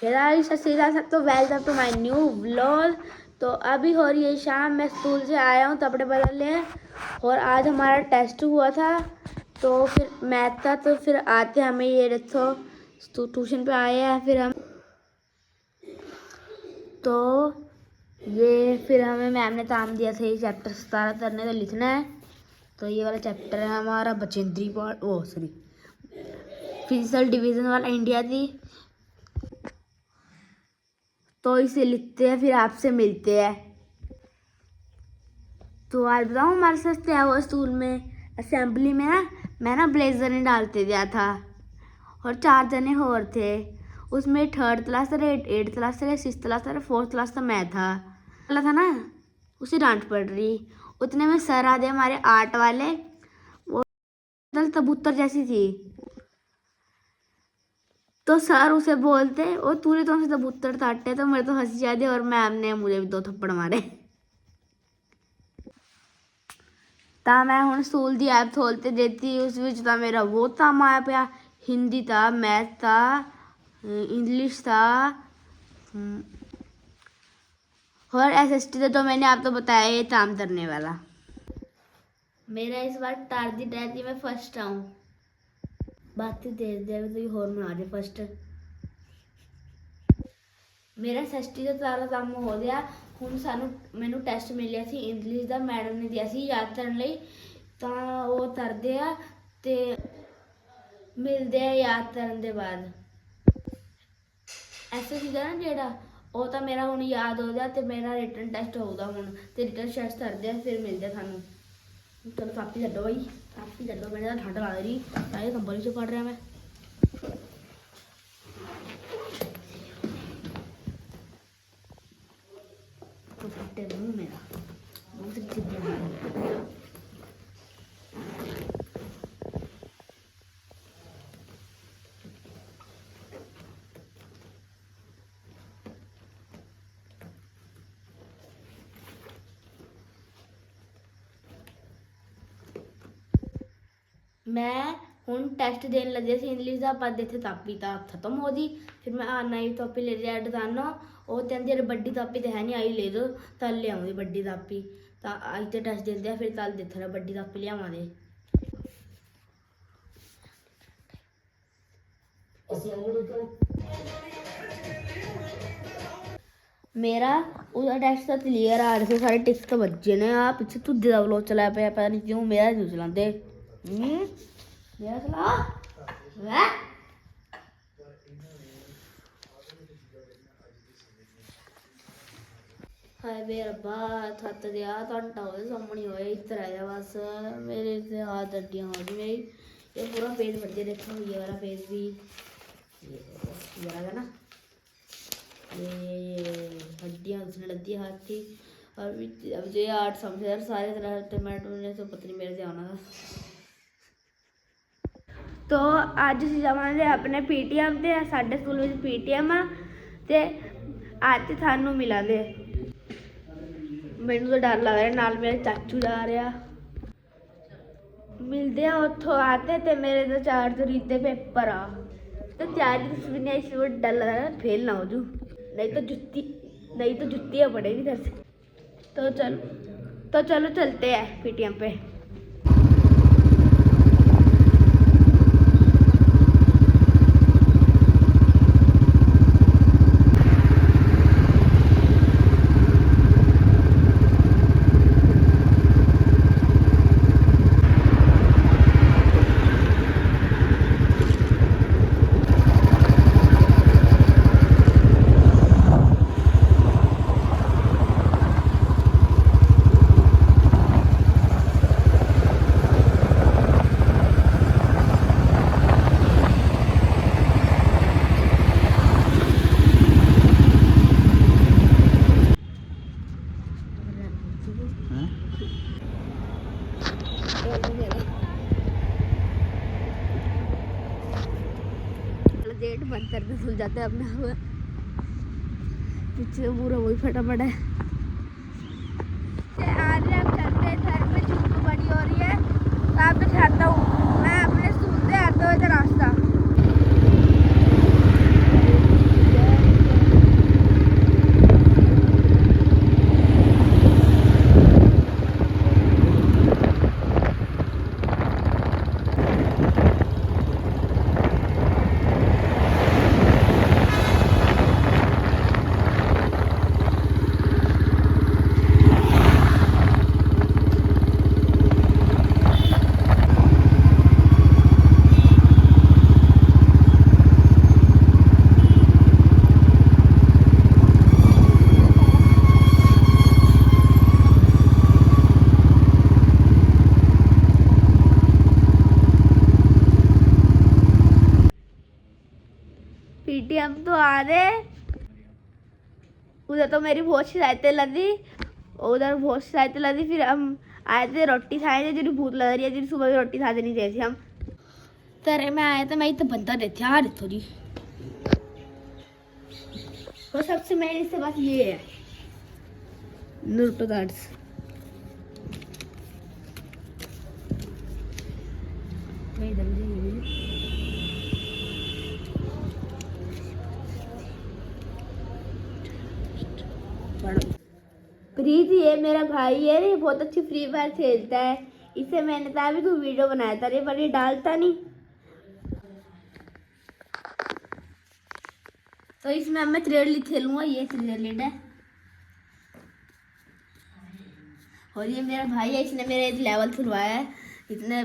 सत श्रीकाल सबको welcome to my new vlog तो अभी हो रही है शाम, मैं स्कूल से आया हूँ, कपड़े बदल लिए और आज हमारा टेस्ट हुआ था। तो फिर मैथ था तो फिर आते हमें ये तो ट्यूशन पे आए हैं, फिर हम तो ये फिर हमें मैम ने काम दिया था, ये चैप्टर सतारह करने का लिखना है। तो ये वाला चैप्टर है हमारा Bachendri part oh sorry physical division वाला इंडिया थी तो इसे लिखते हैं, फिर आपसे मिलते हैं। तो आज बताऊँ, हमारे साथ क्या हुआ स्कूल में? असेंबली में ना, मैं ना ब्लेजर नहीं डालते दिया था। और चार जने और थे। उसमें थर्ड क्लास था एट्थ क्लास था सिक्स क्लास था फोर्थ क्लास था मैं था। वाला था ना, उसे डांट पड़ रही। उतने में सर आधे हमारे आर्ट वाले। वो कबूतर जैसी थी। तो सर उसे बोलते और तूने तो हमसे कबूतर काटे तो मेरे तो हंसी आती और मैम ने मुझे भी दो थप्पड़ मारे ਤਾਂ ਮੈਂ ਹੁਣ ਸਕੂਲ ਦੀ ਐਪ ਖੋਲ ਤੇ ਦਿੱਤੀ ਉਸ ਵਿੱਚ ਤਾਂ ਮੇਰਾ ਬਹੁਤ ਕੰਮ ਆਇਆ ਪਿਆ हिंदी था मैथ था इंग्लिश था हम्म, और एस एस टी तो मैंने आपको बताया ये काम करने वाला मेरा इस बार टारगेट है कि मैं फर्स्ट आऊँ ਬਾਕੀ ਦੇ ਦੇ ਤੁਸੀਂ ਹੋਰ ਬਣਾ ਦੇ ਫਸਟ ਮੇਰਾ ਸੈਸਟੀ ਦਾ ਸਾਰਾ ਕੰਮ ਹੋ ਗਿਆ ਹੁਣ ਸਾਨੂੰ, ਮੈਨੂੰ ਟੈਸਟ ਮਿਲਿਆ ਸੀ, ਇੰਗਲਿਸ਼ ਦਾ ਮੈਡਮ ਨੇ ਦਿਆ ਸੀ ਯਾਦ ਕਰਨ ਲਈ। ਤਾਂ ਉਹ ਤਰਦੇ ਆ ਤੇ ਮਿਲਦੇ ਆ ਯਾਦ ਕਰਨ ਦੇ ਬਾਅਦ। ਐਸੇ ਸੀਗਾ ਨਾ ਜਿਹੜਾ, ਉਹ ਤਾਂ ਮੇਰਾ ਹੁਣ ਯਾਦ ਹੋ ਗਿਆ ਤੇ ਮੇਰਾ ਰਿਟਨ ਟੈਸਟ ਹੋਊਗਾ ਹੁਣ। ਤੇ ਰਿਟਨ ਟੈਸਟ ਕਰਦੇ ਆ, ਫਿਰ ਮਿਲਦੇ ਸਾਨੂੰ। ਚਲੋ ਕਾਪੀ ਛੱਡੋ ਬਾਈ ਕਾਪੀ ਛੱਡੋ, ਮੈਨੂੰ ਤਾਂ ਠੰਡ ਲੱਗ ਰਹੀ ਤਾਂ ਇਹ ਕੰਬਲ ਵਿੱਚੋਂ ਪੜ ਰਿਹਾ ਮੈਂ। ਤੇ ਫੱਟੇ ਨੂੰ ਮੇਰਾ ਬਹੁਤ ਚਿੱਤ ਮੈਂ ਹੁਣ ਟੈਸਟ ਦੇਣ ਲੱਗੇ ਸੀ ਇੰਗਲਿਸ਼ ਦਾ, ਪਰ ਇੱਥੇ ਤਾਪੀ ਤਾਂ ਖਤਮ ਹੋ ਗਈ। ਫਿਰ ਮੈਂ ਆ ਨਈ ਤਾਪੀ ਲੈ ਲਿਆ ਦੁਕਾਨੋਂ ਉਹ ਕਹਿੰਦੇ ਯਾਰ ਵੱਡੀ ਤਾਪੀ ਤਾਂ ਹੈ ਨਹੀਂ ਆਈ ਲੈ ਦੋ ਤਾਂ ਲਿਆਉਂਗੀ ਵੱਡੀ ਤਾਪੀ ਤਾਂ ਅੱਜ ਤੇ ਟੈਸਟ ਦਿੰਦੇ ਆ, ਫਿਰ ਕੱਲ ਦੇਖਣਾ, ਵੱਡੀ ਤਾਪੀ ਲਿਆਵਾਂਗੇ। ਮੇਰਾ, ਉਹਦਾ ਟੈਸਟ ਤਾਂ ਕਲੀਅਰ ਆ ਰਿਹਾ ਸਾਰੇ ਟਿਕਸ ਤਾਂ ਵੱਜੇ ਨੇ ਆ, ਪਿੱਛੇ ਤੁੱਦੇ ਦਾ ਵਲੋਗ ਚਲਾਇਆ ਪਿਆ, ਪਤਾ ਨਹੀਂ ਕਿਉਂ ਮੇਰਾ ਨਹੀਂ ਚਲਾਉਂਦੇ। ਹੂੰ ਮੇਰਾ ਚਲਾ ਵੈ ਹਾਏ ਵੇ ਰੱਬਾ ਥੱਤ ਗਿਆ ਘੰਟਾ ਹੋਇਆ ਸਾਹਮਣੇ ਹੋਇਆ ਇੱਧਰ ਆ ਜਾ ਬਸ ਮੇਰੇ ਤੇ ਹੱਥ ਅੱਡੀਆਂ ਹੋ ਗਈ ਮੇਰੀ ਇਹ ਪੂਰਾ ਪੇਜ ਵੱਜੇ ਦੇਖੋ ਇਹ ਵਾਲਾ ਪੇਜ ਵੀ ये वाला है ना ये हड्डियाँ उसने लगती है हाथ की और भी- अब जो ये आठ समझ यार सारे तरह टमाटो ने तो पता नहीं मेरे से आना था ਤੋ ਅੱਜ ਅਸੀਂ ਜਾਵਾਂਗੇ ਆਪਣੇ ਪੀਟੀਐਮ ਤੇ ਸਾਡੇ ਸਕੂਲ ਵਿੱਚ ਪੀਟੀਐਮ ਆ ਤੇ ਅੱਜ ਤੁਹਾਨੂੰ ਮਿਲਾਂਗੇ ਮੈਨੂੰ ਤਾਂ ਡਰ ਲੱਗ ਰਿਹਾ ਨਾਲ ਮੇਰੇ ਚਾਚੂ ਜਾ ਰਿਹਾ ਮਿਲਦੇ ਆ ਉੱਥੋਂ ਆਤੇ ਤੇ ਮੇਰੇ ਤਾਂ ਚਾਰ ਤਰੀਕ ਦੇ ਪੇਪਰ ਆ तो चार दिन भी नहीं इसमें वो डर लग रहा है फेल ना हो जू नहीं तो जुत्ती नहीं तो जुत्तियाँ पड़ेगी इधर से तो चलो तो चलो चलते हैं पीटीएम पे गेट बंद करके खुल जाता अपना हुआ पीछे पूरा वही फटा पड़ा है आज हम में धूप बड़ी हो रही है। तो आप मैं चाहता हूँ मैं अपने स्कूल से आते हुए रास्ता। पीटीएम तो आ दे उधर तो मेरी बहुत शिकायतें लगी। उधर बहुत शिकायतें लगी फिर हम आए थे रोटी खाए थे जिन्हें भूख लग रही है जिन्हें सुबह भी रोटी खा देनी चाहिए थी हम। तेरे में आए थे मैं तो बनता देते यार थोड़ी। और सबसे मेन इससे बात ये है। नूटो मैं इधर से ये भी- प्रीति, ये मेरा भाई है, ये बहुत अच्छी फ्री फायर खेलता है। इसे मैंने कहा भी तू वीडियो बनाया था रे पर ये डालता नहीं। तो इसमें मैं थ्रेड खेलूँगा, ये थ्रेड है। और ये मेरा भाई है, इसने मेरे लेवल खुलवाया है। इतने